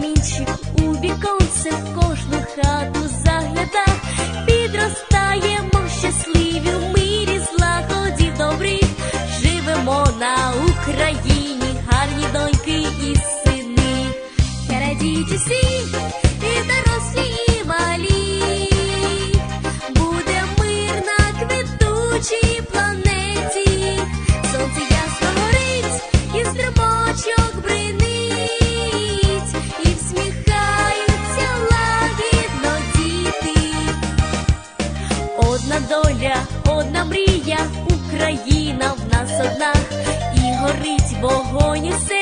промінчик у віконце в кожну хату загляда, підростаємо щасливі в мирі, злагоді добрі, живемо на Україні, гарні доньки і сини, радійте всі. Доля, одна мрія, Україна в нас одна, і горить вогонь у серці.